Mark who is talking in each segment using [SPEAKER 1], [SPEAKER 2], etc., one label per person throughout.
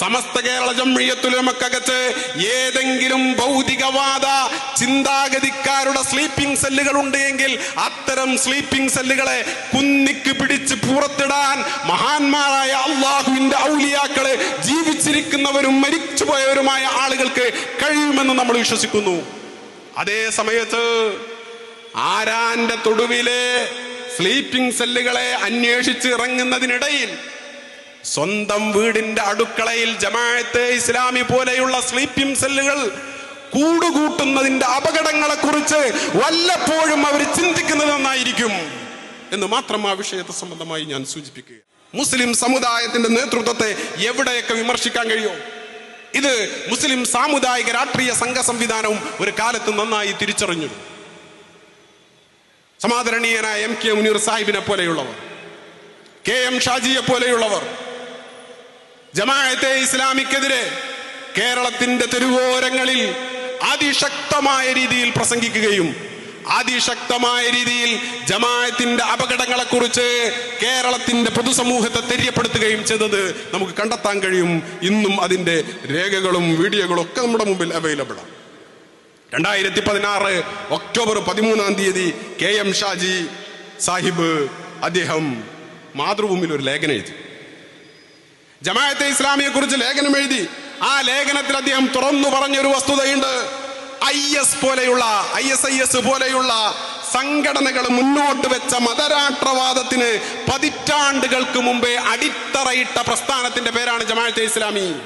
[SPEAKER 1] സമസ്ത കേരള ജമ്മിയത്തുലമക്കകത്ത് ഏതെങ്കിലും ഭൗതികവാദ ചിന്താഗതിക്കാരുടെ സ്ലീപ്പിംഗ് സെല്ലുകൾ ഉണ്ട് എങ്കിൽ അത്തരം സ്ലീപ്പിംഗ് സെല്ലുകളെ കുന്നിക്ക് പിടിച്ച് പുറത്തിടാൻ മഹാന്മാരായ അള്ളാഹുവിന്റെ ഔലിയാക്കൾ ജീവിച്ചിരിക്കുന്നവരും മരിച്ചുപോയവരുമായ ആളുകൾക്ക് കഴിയുമെന്ന് നമ്മൾ വിശ്വസിക്കുന്നു. അതേ സമയത്ത് ആരാന്റെ തൊടുവിലെ സ്ലീപ്പിംഗ് സെല്ലുകളെ അന്വേഷിച്ച് ഇറങ്ങുന്നതിനിടയിൽ സ്വന്തം വീടിന്റെ അടുക്കളയിൽ ജമാഅത്തെ ഇസ്ലാമി പോലെയുള്ള സ്ലീപ്പിംഗ് സെല്ലുകൾ കൂടുകൂട്ടുന്നതിന്റെ അപകടങ്ങളെ കുറിച്ച് വല്ലപ്പോഴും അവർ ചിന്തിക്കുന്നത് നന്നായിരിക്കും എന്ന് മാത്രം ആ വിഷയത്തെ സംബന്ധമായി ഞാൻ സൂചിപ്പിക്കുക മുസ്ലിം സമുദായത്തിന്റെ നേതൃത്വത്തെ എവിടെയൊക്കെ വിമർശിക്കാൻ കഴിയോ? ഇത് മുസ്ലിം സാമുദായിക രാഷ്ട്രീയ സംഘ സംവിധാനവും ഒരു കാലത്ത് നന്നായി തിരിച്ചറിഞ്ഞു. സമാദരണീയനായ എം കെ മുനീർ സാഹിബിനെ പോലെയുള്ളവർ കെ എം ഷാജിയെ പോലെയുള്ളവർ ജമാഅത്തെ ഇസ്ലാമിക്കെതിരെ കേരളത്തിന്റെ തെരുവോരങ്ങളിൽ അതിശക്തമായ രീതിയിൽ പ്രസംഗിക്കുകയും അതിശക്തമായ രീതിയിൽ ജമാഅത്തിന്റെ അപകടങ്ങളെ കുറിച്ച് കേരളത്തിന്റെ പൊതുസമൂഹത്തെ തെര്യപ്പെടുത്തുകയും ചെയ്തത് നമുക്ക് കണ്ടെത്താൻ കഴിയും. ഇന്നും അതിന്റെ രേഖകളും വീഡിയോകളും ഒക്കെ നമ്മുടെ മുമ്പിൽ അവൈലബിൾ ആണ്. രണ്ടായിരത്തി പതിനാറ് ഒക്ടോബർ പതിമൂന്നാം തീയതി കെ എം ഷാജി സാഹിബ് അദ്ദേഹം മാതൃഭൂമിയിൽ ഒരു ലേഖനം എഴുതി. ജമാഅത്തെ ഇസ്ലാമിയെ കുറിച്ച് ലേഖനം എഴുതി. ആ ലേഖനത്തിൽ അദ്ദേഹം തുറന്നു പറഞ്ഞൊരു വസ്തുതയുണ്ട്. ഐ എസ് പോലെയുള്ള ഐ എസ് ഐ എസ് പോലെയുള്ള സംഘടനകൾ മുന്നോട്ട് വെച്ച മതരാഷ്ട്രവാദത്തിന് പതിറ്റാണ്ടുകൾക്ക് മുമ്പേ അടിത്തറയിട്ട പ്രസ്ഥാനത്തിന്റെ പേരാണ് ജമാഅത്തെ ഇസ്ലാമി.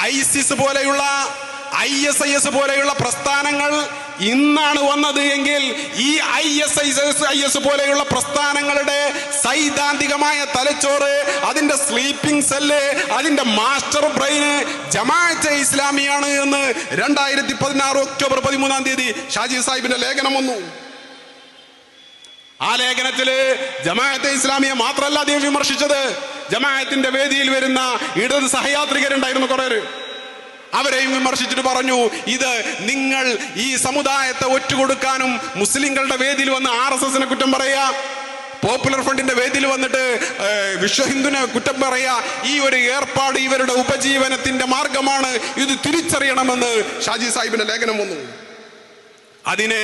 [SPEAKER 1] ഐസിസ് പോലെയുള്ള ഐ എസ് ഐ എസ് പോലെയുള്ള പ്രസ്ഥാനങ്ങൾ ഇന്നാണ് വന്നത് എങ്കിൽ ഈ ഐ എസ് ഐ എസ് പോലെയുള്ള പ്രസ്ഥാനങ്ങളുടെ സൈദ്ധാന്തികമായ തലച്ചോറ് അതിന്റെ സ്ലീപ്പിംഗ് സെല്ല് അതിന്റെ മാസ്റ്റർ ബ്രെയിന് ജമാഅത്തെ ഇസ്ലാമിയാണ് എന്ന് രണ്ടായിരത്തി പതിനാറ് ഒക്ടോബർ പതിമൂന്നാം തീയതി ഷാജി സാഹിബിന്റെ ലേഖനം വന്നു ആ ലേഖനത്തിൽ ജമാഅത്തെ ഇസ്ലാമിയെ മാത്രമല്ല അദ്ദേഹം വിമർശിച്ചത് ജമാഅത്തിന്റെ വേദിയിൽ വരുന്ന ഇടത് സഹയാത്രികരുണ്ടായിരുന്നു കുറെ. അവരെയും വിമർശിച്ചിട്ട് പറഞ്ഞു ഇത് നിങ്ങൾ ഈ സമുദായത്തെ ഒറ്റുകൊടുക്കാനും മുസ്ലിങ്ങളുടെ വേദിയിൽ വന്ന് ആർ എസ് എസിനെ കുറ്റം പറയാ പോപ്പുലർ ഫ്രണ്ടിന്റെ വേദിയിൽ വന്നിട്ട് വിശ്വഹിന്ദുവിനെ വിശ്വ ഹിന്ദുവിനെ കുറ്റം പറയാ ഈ ഒരു ഏർപ്പാട് ഇവരുടെ ഉപജീവനത്തിന്റെ മാർഗമാണ് ഇത് തിരിച്ചറിയണമെന്ന് ഷാജി സാഹിബിന്റെ ലേഖനം വന്നു. അതിനെ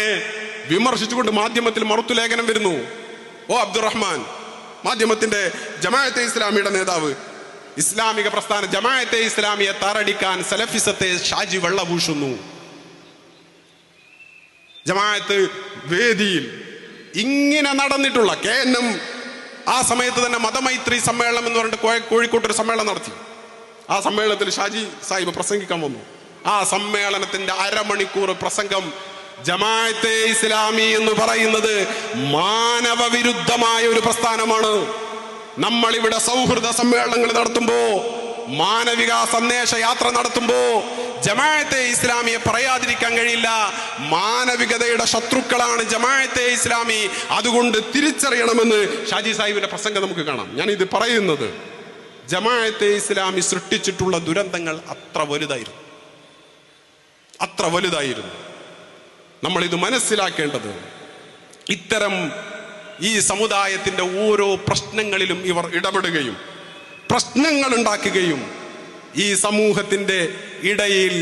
[SPEAKER 1] വിമർശിച്ചുകൊണ്ട് മാധ്യമത്തിൽ മറുത്തു ലേഖനം വരുന്നു. ഓ അബ്ദുറഹ്മാൻ മാധ്യമത്തിന്റെ ജമാഅത്തെ ഇസ്ലാമിയുടെ നേതാവ് ഇസ്ലാമിക പ്രസ്ഥാന ജമാഅത്തെ ഇസ്ലാമിയെ താറടിക്കാൻ സലഫിസത്തെ ഷാജി വെള്ളപൂശുന്നു. ജമാഅത്ത് വേദിയിൽ ഇങ്ങനെ നടന്നിട്ടുള്ള കെ എൻ എം ആ സമയത്ത് തന്നെ മതമൈത്രി സമ്മേളനം എന്ന് പറഞ്ഞിട്ട് കോഴിക്കോട്ട് ഒരു സമ്മേളനം നടത്തി. ആ സമ്മേളനത്തിൽ ഷാജി സാഹിബ് പ്രസംഗിക്കാൻ വന്നു. ആ സമ്മേളനത്തിന്റെ അരമണിക്കൂർ പ്രസംഗം ജമാഅത്തെ ഇസ്ലാമി എന്ന് പറയുന്നത് മാനവ വിരുദ്ധമായ ഒരു പ്രസ്ഥാനമാണ്. നമ്മൾ ഇവിടെ സൗഹൃദ സമ്മേളനങ്ങൾ നടത്തുമ്പോ മാനവിക സന്ദേശ യാത്ര നടത്തുമ്പോ ജമാഅത്തെ ഇസ്ലാമിയെ പറയാതിരിക്കാൻ കഴിയില്ല. മാനവികതയുടെ ശത്രുക്കളാണ് ജമാഅത്തെ ഇസ്ലാമി. അതുകൊണ്ട് തിരിച്ചറിയണമെന്ന് ഷാജി സാഹിബിന്റെ പ്രസംഗം നമുക്ക് കാണാം. ഞാൻ ഇത് പറയുന്നത് ജമാഅത്തെ ഇസ്ലാമി സൃഷ്ടിച്ചിട്ടുള്ള ദുരന്തങ്ങൾ അത്ര വലുതായിരുന്നു. അത്ര വലുതായിരുന്നു. നമ്മൾ ഇത് മനസ്സിലാക്കേണ്ടത് ഇത്തരം ഈ സമുദായത്തിന്റെ ഓരോ പ്രശ്നങ്ങളിലും ഇവർ ഇടപെടുകയും പ്രശ്നങ്ങൾ ഉണ്ടാക്കുകയും ഈ സമൂഹത്തിന്റെ ഇടയിൽ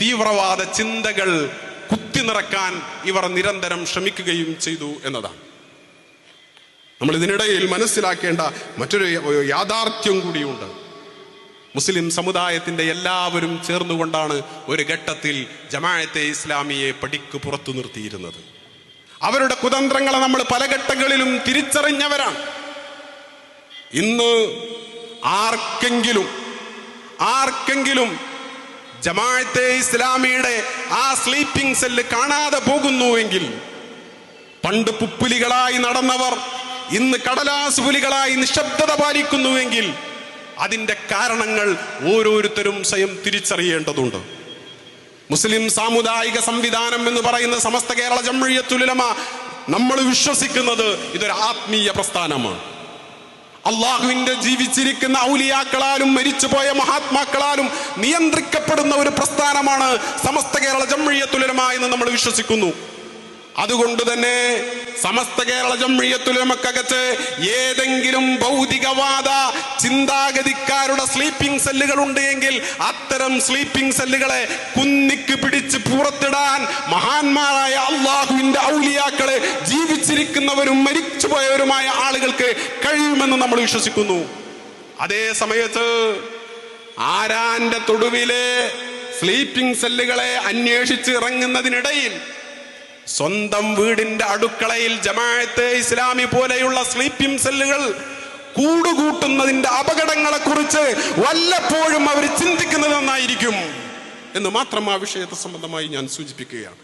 [SPEAKER 1] തീവ്രവാദ ചിന്തകൾ കുത്തിനിറക്കാൻ ഇവർ നിരന്തരം ശ്രമിക്കുകയും ചെയ്തു എന്നതാണ്. നമ്മൾ ഇതിനിടയിൽ മനസ്സിലാക്കേണ്ട മറ്റൊരു യാഥാർത്ഥ്യം കൂടിയുണ്ട്. മുസ്ലിം സമുദായത്തിന്റെ എല്ലാവരും ചേർന്നുകൊണ്ടാണ് ഒരു ഘട്ടത്തിൽ ജമാഅത്തെ ഇസ്ലാമിയെ പടിക്ക് പുറത്തു നിർത്തിയിരുന്നത്. അവരുടെ കുതന്ത്രങ്ങളെ നമ്മൾ പല ഘട്ടങ്ങളിലും തിരിച്ചറിഞ്ഞവരാണ്. ഇന്ന് ആർക്കെങ്കിലും ആർക്കെങ്കിലും ജമാഅത്തെ ഇസ്ലാമിയുടെ ആ സ്ലീപ്പിംഗ് സെല്ല് കാണാതെ പോകുന്നുവെങ്കിൽ പണ്ട് പുപ്പുലികളായി നടന്നവർ ഇന്ന് കടലാസ് പുലികളായി നിശബ്ദത പാലിക്കുന്നുവെങ്കിൽ അതിന്റെ കാരണങ്ങൾ ഓരോരുത്തരും സ്വയം തിരിച്ചറിയേണ്ടതുണ്ട്. മുസ്ലിം സാമുദായിക സംവിധാനം എന്ന് പറയുന്ന സമസ്ത കേരള ജമ്മിയത്തുലമ നമ്മൾ വിശ്വസിക്കുന്നത് ഇതൊരു ആത്മീയ പ്രസ്ഥാനമാണ്. അള്ളാഹുവിന്റെ ജീവിച്ചിരിക്കുന്ന ഔലിയാക്കളാലും മരിച്ചുപോയ മഹാത്മാക്കളാലും നിയന്ത്രിക്കപ്പെടുന്ന ഒരു പ്രസ്ഥാനമാണ് സമസ്ത കേരള ജമ്മിയത്തുലമ എന്ന് നമ്മൾ വിശ്വസിക്കുന്നു. അതുകൊണ്ട് തന്നെ സമസ്ത കേരള ജംഴിയത്തുലമക്കകത്ത് ഏതെങ്കിലും ഭൗതികവാദ ചിന്താഗതിക്കാരുടെ സ്ലീപ്പിംഗ് സെല്ലുകൾ ഉണ്ട് എങ്കിൽ അത്തരം സ്ലീപ്പിംഗ് സെല്ലുകളെ കുന്നിക്ക് പിടിച്ച് പുറത്തിടാൻ മഹാന്മാരായ അള്ളാഹുവിന്റെ ഔലിയാക്കൾ ജീവിച്ചിരിക്കുന്നവരും മരിച്ചുപോയവരുമായ ആളുകൾക്ക് കഴിയുമെന്ന് നമ്മൾ വിശ്വസിക്കുന്നു. അതേ സമയത്ത് ആരാന്റെ തൊടുവിലെ സ്ലീപ്പിംഗ് സെല്ലുകളെ അന്വേഷിച്ച് ഇറങ്ങുന്നതിനിടയിൽ സ്വന്തം വീടിന്റെ അടുക്കളയിൽ ജമാഅത്തെ ഇസ്ലാമി പോലെയുള്ള സ്ലീപ്പിംഗ് സെല്ലുകൾ കൂടുകൂട്ടുന്നതിന്റെ അപകടങ്ങളെ കുറിച്ച് വല്ലപ്പോഴും അവർ ചിന്തിക്കുന്നത് നന്നായിരിക്കും എന്ന് മാത്രം ആ വിഷയത്തെ സംബന്ധമായി ഞാൻ സൂചിപ്പിക്കുകയാണ്.